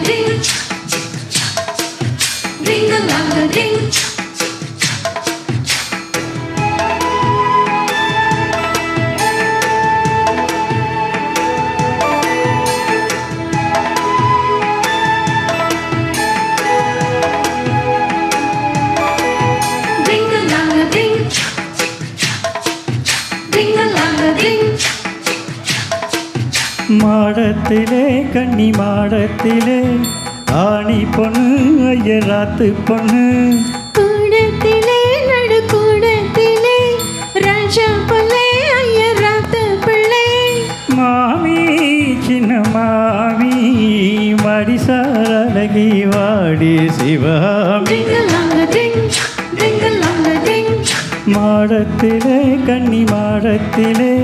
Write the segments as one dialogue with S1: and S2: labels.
S1: ding, ding a ding.
S2: மாடத்திலே கன்னி மாடத்திலே ஆணி பொண்ணு ஐயராத்து பொண்ணு.
S1: கூடத்திலே நடு கூடத்திலே ராஜா பிள்ளை ஐயராத்து பிள்ளை.
S2: மாமி சின்ன மாமி மடிசார் அழகி வாடி சிவாமி மாடத்திலே கன்னி மாடத்திலே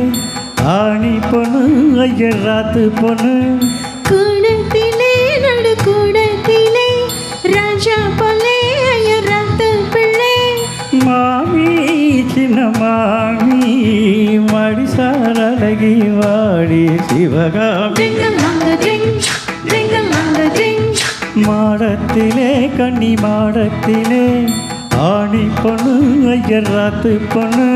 S2: ஆணி பொண்ணு ஐயராத்து பொண்ணு.
S1: கூடத்திலே நடு கூடத்திலே ராஜா பிள்ளை ஐயராத்து பிள்ளை.
S2: மாமி சின்ன மாமி மடிசார் அழகி வாடி சிவகாமி. மாடத்திலே கன்னி மாடத்திலே ஆணி பொண்ணு ஐயராத்து பொண்ணு.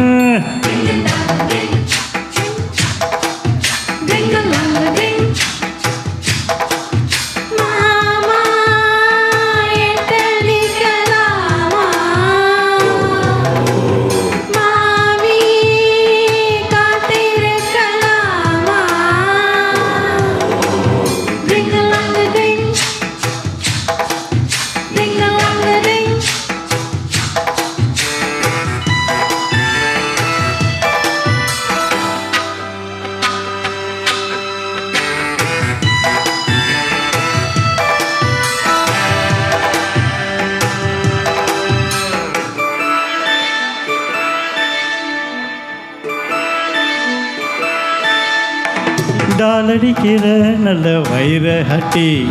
S2: டாலடிக்கிற நல்ல வைர ஹட்டி.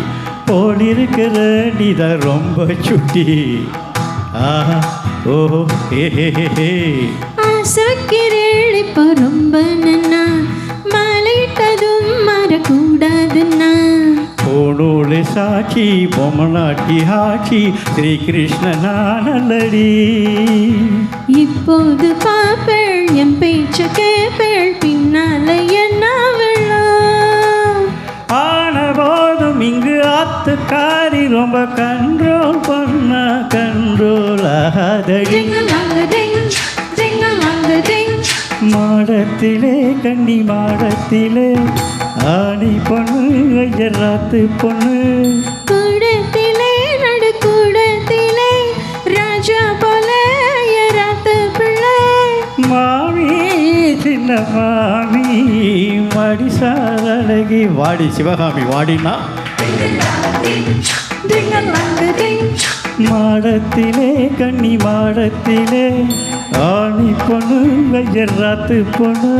S2: போலிருக்கிற நீதான் ரொம்ப சுட்டி. ஆஹா ஓஹோ ஹே
S1: ஆசைக்கிறேள் இப்போ ரொம்ப நன்னா. மலையிட்டதும் மறக்கூடாதுன்னா.
S2: போனோடு சாட்சி பொம்மநாட்டி ஆட்சி. ஸ்ரீகிருஷ்ணனா நல்லடி
S1: இப்போது பாப்பேள் என் பேச்ச கேப்பேள் பின்னால
S2: ஆத்துக்காரி ரொம்ப கண்ட்ரோல் பண்ண கண்ட்ரோல் ஆகாதடி. மாடத்திலே கன்னி மாடத்திலே ஆணி பொண்ணு ஐயராத்து பொண்ணு.
S1: கூடத்திலே நடு கூடத்திலே ராஜா போல ஐயராத்து பிள்ளை.
S2: மாமி சின்ன மாமி மடிசார் அழகி வாடி சிவகாமி வாடினா மாடத்திலே கண்ணி மாடத்திலே ஆணி பொண்ணு வெயர்
S1: ராத்து பொண்ணு.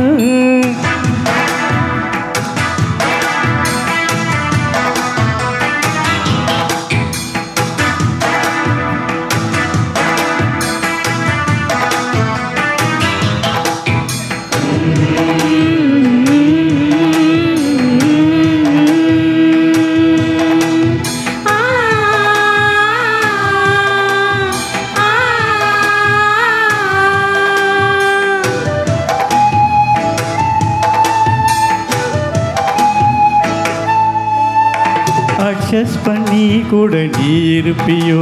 S2: அட்ஜஸ்ட் பண்ணி கூட நீ இருப்பியோ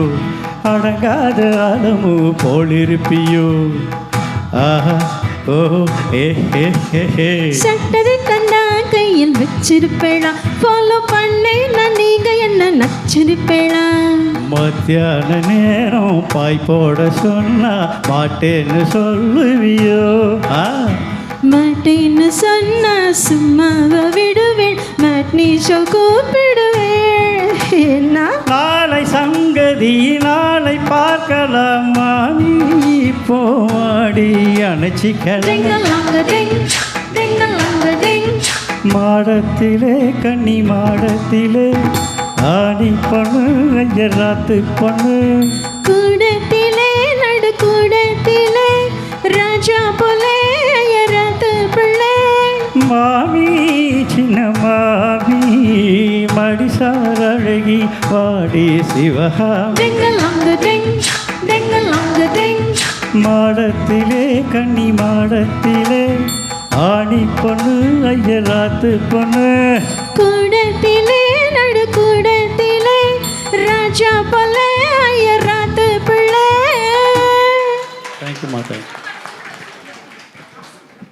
S2: அடங்காத அலமு போல் இருப்பியோ ஆஹா ஓ ஏ ஹே ஹே ஹே.
S1: சட்டதை கண்டா கையில் வச்சிருப்பேளா? ஃபாலோ பண்ணே நான் நீங்க என்ன நச்சிருப்பேளா?
S2: மத்தியான நேரம் பாய் போட சொன்னா மாட்டேன்னு சொல்லுவியோ? ஆ.
S1: மாட்டேன்னு சொன்னா சும்மாவ விடுவேன். மேட்னி ஷோ கூப்பிடுவேன்
S2: பார்க்கலாமா நீ போவாடி அணைச்சிக்கலாம் மாடத்திலே கன்னி மாடத்திலே ஆணி பொண்ணு ஐயராத்து பொண்ணு.
S1: கூடத்திலே நடு கூடத்திலே ராஜா போலே ஐயராத்து பிள்ளை.
S2: மாமி சின்ன மாமி மடிச பஞ்சார அழகி வாடி சிவகாமி. மாடத்திலே கன்னி மாடத்திலே. ஆணி பொண்ணு ஐயராத்து பொண்ணு.